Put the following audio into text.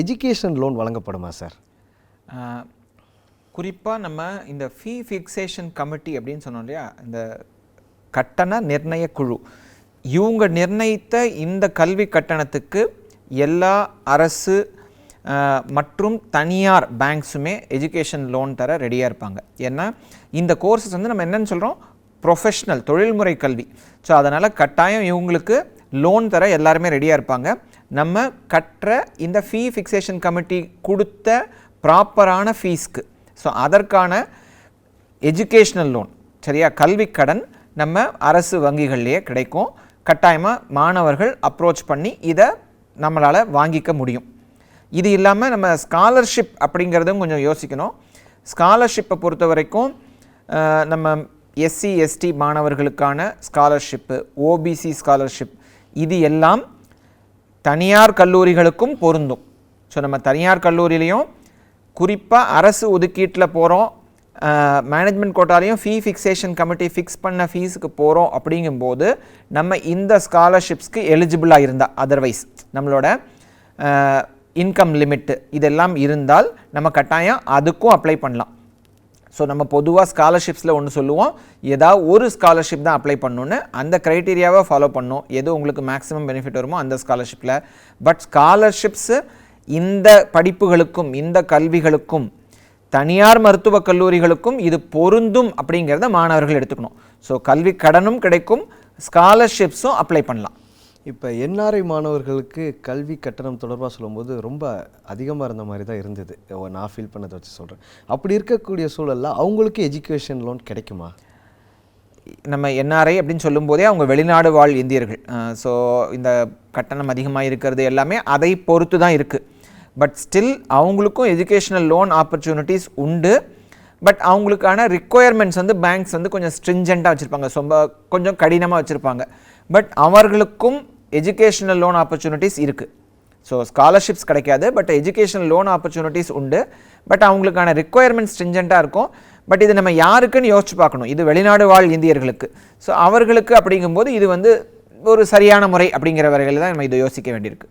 Education loan வழங்கப்படுமா sir குறிப்பாக நம்ம இந்த ஃபீ ஃபிக்சேஷன் கமிட்டி அப்படின்னு சொன்னோம் இல்லையா? இந்த கட்டண நிர்ணய குழு. இவங்க நிர்ணயித்த இந்த கல்வி கட்டணத்துக்கு எல்லா அரசு மற்றும் தனியார் பேங்க்ஸுமே எஜுகேஷன் லோன் தர ரெடியாக இருப்பாங்க. ஏன்னா இந்த கோர்சஸ் வந்து நம்ம என்னன்னு சொல்கிறோம் ப்ரொஃபஷ்னல் தொழில்முறை கல்வி. ஸோ அதனால் கட்டாயம் இவங்களுக்கு லோன் தர எல்லாருமே ரெடியாக இருப்பாங்க. நம்ம கட்டுற இந்த ஃபீ ஃபிக்சேஷன் கமிட்டி கொடுத்த ப்ராப்பரான ஃபீஸ்க்கு ஸோ அதற்கான எஜுகேஷ்னல் லோன் சரியா? கல்வி கடன் நம்ம அரசு வங்கிகள்லேயே கிடைக்கும். கட்டாயமாக மாணவர்கள் அப்ரோச் பண்ணி இதை நம்மளால் வாங்கிக்க முடியும். இது இல்லாமல் நம்ம ஸ்காலர்ஷிப் அப்படிங்கிறதும் கொஞ்சம் யோசிக்கணும். ஸ்காலர்ஷிப்பை பொறுத்த வரைக்கும் நம்ம எஸ்சி எஸ்டி மாணவர்களுக்கான ஸ்காலர்ஷிப்பு ஓபிசி ஸ்காலர்ஷிப் இது எல்லாம் தனியார் கல்லூரிகளுக்கும் பொருந்தும். ஸோ நம்ம தனியார் கல்லூரியிலையும் குறிப்பாக அரசு ஒதுக்கீட்டில் போகிறோம் மேனேஜ்மெண்ட் கோட்டாலையும் ஃபீ ஃபிக்சேஷன் கமிட்டி ஃபிக்ஸ் பண்ண ஃபீஸுக்கு போகிறோம் அப்படிங்கும்போது நம்ம இந்த ஸ்காலர்ஷிப்ஸ்க்கு எலிஜிபிளாக இருந்தால் அதர்வைஸ் நம்மளோட இன்கம் லிமிட்டு இதெல்லாம் இருந்தால் நம்ம கட்டாயம் அதுக்கும் அப்ளை பண்ணலாம். ஸோ நம்ம பொதுவாக ஸ்காலர்ஷிப்ஸில் ஒன்று சொல்லுவோம். ஏதாவது ஒரு ஸ்காலர்ஷிப் தான் அப்ளை பண்ணணுன்னு அந்த க்ரைட்டீரியாவை ஃபாலோ பண்ணும். எது உங்களுக்கு மேக்ஸிமம் பெனிஃபிட் வருமோ அந்த ஸ்காலர்ஷிப்பில் பட் ஸ்காலர்ஷிப்ஸு இந்த படிப்புகளுக்கும் இந்த கல்விகளுக்கும் தனியார் மருத்துவக் கல்லூரிகளுக்கும் இது பொருந்தும் அப்படிங்கிறத மாணவர்கள் எடுத்துக்கணும். ஸோ கல்வி கடனும் கிடைக்கும் ஸ்காலர்ஷிப்ஸும் அப்ளை பண்ணலாம். இப்போ என்ஆர்ஐ மாணவர்களுக்கு கல்வி கட்டணம் தொடர்பாக சொல்லும்போது ரொம்ப அதிகமாக இருந்த மாதிரி தான் இருந்தது. ஓ, நான் ஃபீல் பண்ணதை வச்சு சொல்கிறேன் அப்படி இருக்கக்கூடிய சூழலில் அவங்களுக்கு எஜுகேஷன் லோன் கிடைக்குமா? நம்ம என்ஆர்ஐ அப்படின்னு சொல்லும்போதே அவங்க வெளிநாடு வாழ் இந்தியர்கள். ஸோ இந்த கட்டணம் அதிகமாக இருக்கிறது எல்லாமே அதை பொறுத்து தான் இருக்குது பட் ஸ்டில் அவங்களுக்கும் எஜுகேஷனல் லோன் ஆப்பர்ச்சுனிட்டிஸ் உண்டு. பட் அவங்களுக்கான ரிக்குயர்மெண்ட்ஸ் வந்து பேங்க்ஸ் வந்து கொஞ்சம் ஸ்ட்ரிஞ்சண்ட்டாக வச்சுருப்பாங்க. ரொம்ப கொஞ்சம் கடினமாக வச்சுருப்பாங்க. பட் அவர்களுக்கும் எஜுகேஷனல் லோன் ஆப்பர்ச்சுனிட்டிஸ் இருக்குது ஸோ ஸ்காலர்ஷிப்ஸ் கிடைக்காது பட் எஜுகேஷனல் லோன் ஆப்பர்ச்சுனிட்டிஸ் உண்டு. பட் அவங்களுக்கான ரிக்குயர்மெண்ட் ஸ்ட்ரிஞ்சண்ட்டாக இருக்கும். பட் இது நம்ம யாருக்குன்னு யோசிச்சு பார்க்கணும். இது வெளிநாடு வாழ் இந்தியர்களுக்கு. ஸோ அவர்களுக்கு அப்படிங்கும்போது இது வந்து ஒரு சரியான முறை அப்படிங்கிற வரையில் தான் நம்ம இதை யோசிக்க வேண்டியிருக்கு.